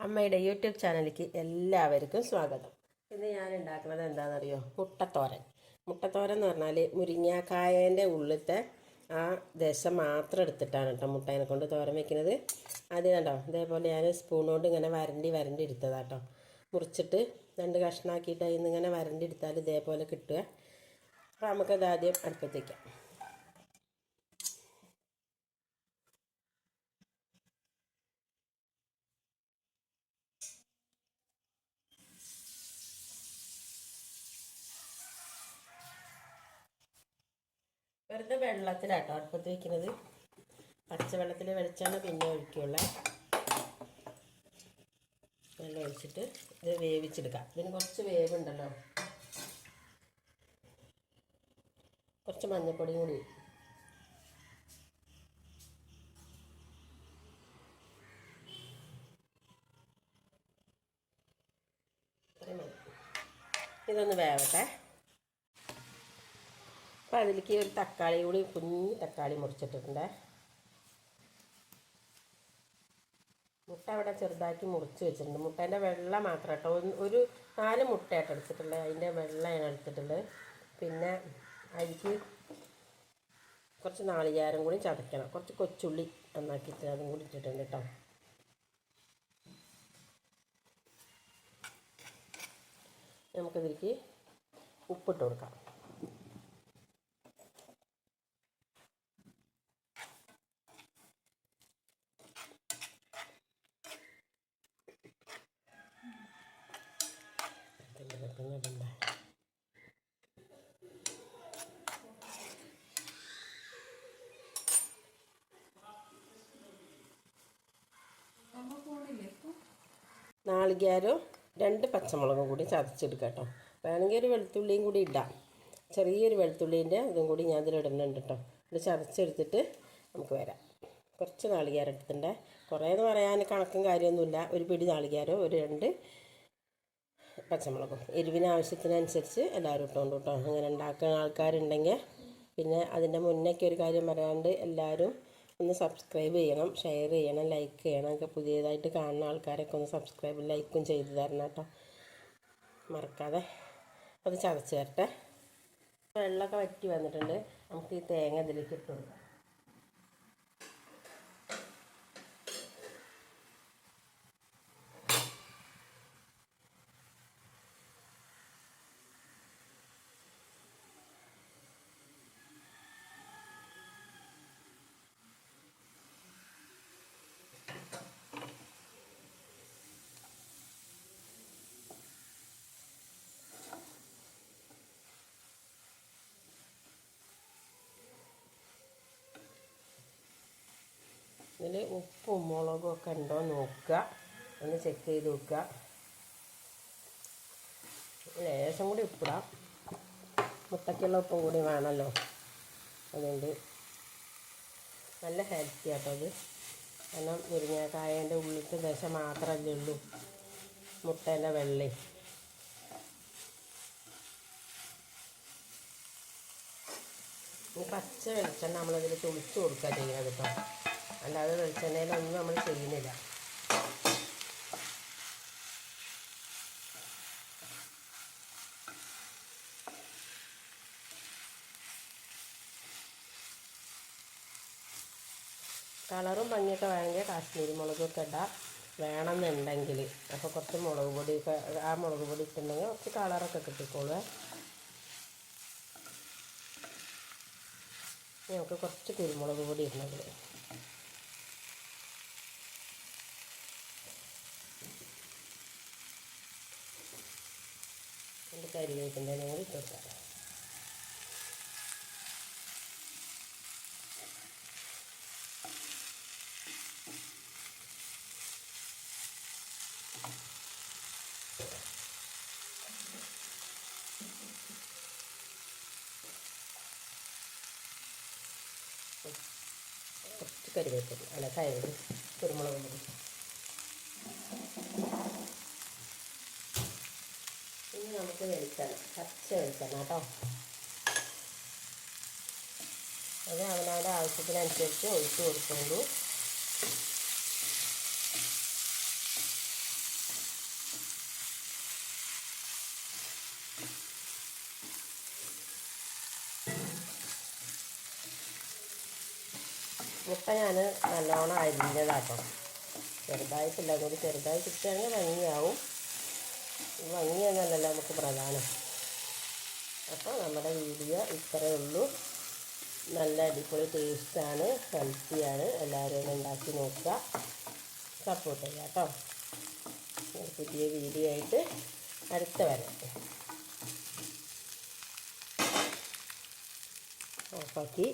അമ്മയുടെ യൂട്യൂബ് ചാനലിലേക്ക് എല്ലാവർക്കും സ്വാഗതം. ഇന്ന് ഞാൻ ഉണ്ടാക്കുന്നത് എന്താണെന്നറിയോ? മുട്ടത്തോരൻ. മുട്ടത്തോരൻ എന്ന് പറഞ്ഞാൽ മുരിങ്ങാക്കായന്റെ ഉള്ളിലത്തെ ആ ദശ മാത്രം എടുത്തിട്ടാണ് കേട്ടോ മുട്ടേനെ കൊണ്ട് തോരൻ വെക്കുന്നത്. ആദ്യം കണ്ടോ? ഇതേപോലെ ഞാൻ സ്പൂൺ കൊണ്ട് ഇങ്ങനെ വരണ്ടി വരണ്ടി എടുത്തതാണ് കേട്ടോ. മുറിച്ചിട്ട് രണ്ട് കഷ്ണാക്കിയിട്ട് അതിൽ നിന്ന് ഇങ്ങനെ വരണ്ടി എടുത്താൽ ഇതേപോലെ കിട്ടുക. അപ്പോൾ നമുക്കത് ആദ്യം അടുപ്പത്തേക്കാം വെറുതെ വെള്ളത്തിലാട്ടോ അടുപ്പത്ത് വെക്കുന്നത്. പച്ചവെള്ളത്തിൽ വെളിച്ചെണ്ണ പിന്നെ ഒഴിക്കുള്ള. വെള്ളം ഒഴിച്ചിട്ട് ഇത് വേവിച്ചെടുക്കാം. ഇതിന് കുറച്ച് വേവുണ്ടല്ലോ. കുറച്ച് മഞ്ഞൾപ്പൊടിയും കൂടി. ഇതൊന്ന് വേവട്ടെ. അപ്പോൾ അതിലേക്ക് ഒരു തക്കാളി കൂടി കുഞ്ഞു തക്കാളി മുറിച്ചിട്ടിട്ടുണ്ട്. മുട്ട അവിടെ ചെറുതാക്കി മുറിച്ച് വെച്ചിട്ടുണ്ട്. മുട്ടേന്റെ വെള്ള മാത്രം കേട്ടോ. ഒരു നാല് മുട്ടയായിട്ട് എടുത്തിട്ടുള്ളത് അതിന്റെ വെള്ളയാണ് എടുത്തിട്ടുള്ളത് പിന്നെ അതിക്ക് കുറച്ച് നാളികേരം കൂടി ചതയ്ക്കണം. കുറച്ച് കൊച്ചുള്ളി നന്നാക്കിയിട്ട് അതും കൂടി ഇട്ടിട്ടുണ്ട് കേട്ടോ. നമുക്കിതിലേക്ക് ഉപ്പിട്ട് കൊടുക്കാം. ഇടണ്ടേ നാളികേരവും രണ്ട് പച്ചമുളകും കൂടി ചതച്ചെടുക്കാം കേട്ടോ. വേണമെങ്കിൽ ഒരു വെളുത്തുള്ളിയും കൂടി ഇടാം. ചെറിയൊരു വെളുത്തുള്ളീന്റെ ഇതും കൂടി ഞാൻ ഇതിൽ ഇടുന്നുണ്ട് കേട്ടോ. ഇത് ചതച്ചെടുത്തിട്ട് നമുക്ക് വരാം. കുറച്ച് നാളികേരം എടുത്തിട്ടുണ്ട്. കുറേ എന്ന് പറയാൻ കണക്കും കാര്യമൊന്നുമില്ല. ഒരു പിടി നാളികേരം ഒരു രണ്ട് പച്ചമുളകും. എരിവിന് ആവശ്യത്തിനനുസരിച്ച് എല്ലാവരും ഇട്ടുകൊണ്ട് കേട്ടോ. അങ്ങനെ ഉണ്ടാക്കുന്ന ആൾക്കാരുണ്ടെങ്കിൽ പിന്നെ അതിന്റെ മുന്നേക്ക് ഒരു കാര്യം പറയാണ്ട് എല്ലാവരും ഒന്ന് സബ്സ്ക്രൈബ് ചെയ്യണം ഷെയർ ചെയ്യണം ലൈക്ക് ചെയ്യണം. ഒക്കെ പുതിയതായിട്ട് കാണുന്ന ആൾക്കാരൊക്കെ ഒന്ന് സബ്സ്ക്രൈബ് ലൈക്കും ചെയ്ത് തരണം കേട്ടോ. മറക്കാതെ അത് ചതച്ച് തരട്ടെ വെള്ളമൊക്കെ വറ്റി വന്നിട്ടുണ്ട്. നമുക്ക് ഈ തേങ്ങ ഇതിലേക്ക് ഇട്ട് കൊടുക്കാം. ഇതിൽ ഉപ്പും മുളകും ഒക്കെ ഉണ്ടോ നോക്കുക. ഒന്ന് ചെക്ക് ചെയ്ത് നോക്കുക. ലേശം കൂടി ഉപ്പിടാം. മുട്ടയ്ക്കുള്ള ഉപ്പും കൂടി വേണമല്ലോ. അതുകൊണ്ട് നല്ല ഹെൽത്തി ആട്ടോ അത്. കാരണം മുരിങ്ങക്കായന്റെ ഉള്ളിലത്തെ ദശ മാത്രമല്ലേ ഉള്ളൂ. മുട്ടേന്റെ വെള്ളേ. പച്ച വെളിച്ചെണ്ണ നമ്മളതിൽ തുളിച്ച് കൊടുക്കുക ചെയ്യുന്നത് കേട്ടോ. അല്ലാതെ വെളിച്ചെണ്ണയിലൊന്നും നമ്മൾ ചെയ്യുന്നില്ല. കളറും ഭംഗിയൊക്കെ വേണമെങ്കിൽ കാശ്മീരി മുളകൊക്കെ ഇടാം. വേണമെന്നുണ്ടെങ്കിൽ അപ്പോൾ കുറച്ച് മുളക് പൊടിയൊക്കെ ആ മുളക് പൊടി ഇട്ടുണ്ടെങ്കിൽ കുറച്ച് കളറൊക്കെ കിട്ടിക്കോളുക നമുക്ക് കുറച്ച് കുരുമുളക് പൊടി ഇടണമെങ്കിൽ. എന്റെ കരിവേപ്പിന്റെ ഞങ്ങൾ ഇട്ട് കുറച്ച് കരിവേപ്പില അല്ല കയറി കുരുമുളക് ഇനി നമുക്ക് വെളിച്ചെണ്ണ പച്ച വെളിച്ചെണ്ണ കേട്ടോ. അത് അവനവന്റെ ആവശ്യത്തിനനുസരിച്ച് ഒഴിച്ചു കൊടുക്കുള്ളൂ മുട്ട ഞാൻ നല്ലോണം അരിഞ്ഞതാട്ടോ. ചെറുതായിട്ടില്ല അതുകൊണ്ട് ചെറുതായി കിട്ടുകയാണെങ്കിൽ ഭംഗിയാവും. ഭംഗി എന്നല്ല നമുക്ക് പ്രധാനം. അപ്പോൾ നമ്മുടെ വീഡിയോ ഇത്രയേ ഉള്ളൂ. നല്ല അടിപൊളി ടേസ്റ്റാണ് ഹെൽത്തിയാണ്. എല്ലാവരും ഒന്ന് ഉണ്ടാക്കി നോക്കുക. സപ്പോർട്ട് ചെയ്യുക കേട്ടോ. പുതിയ വീഡിയോ ആയിട്ട് അടുത്ത വരാം ഓഫാക്കി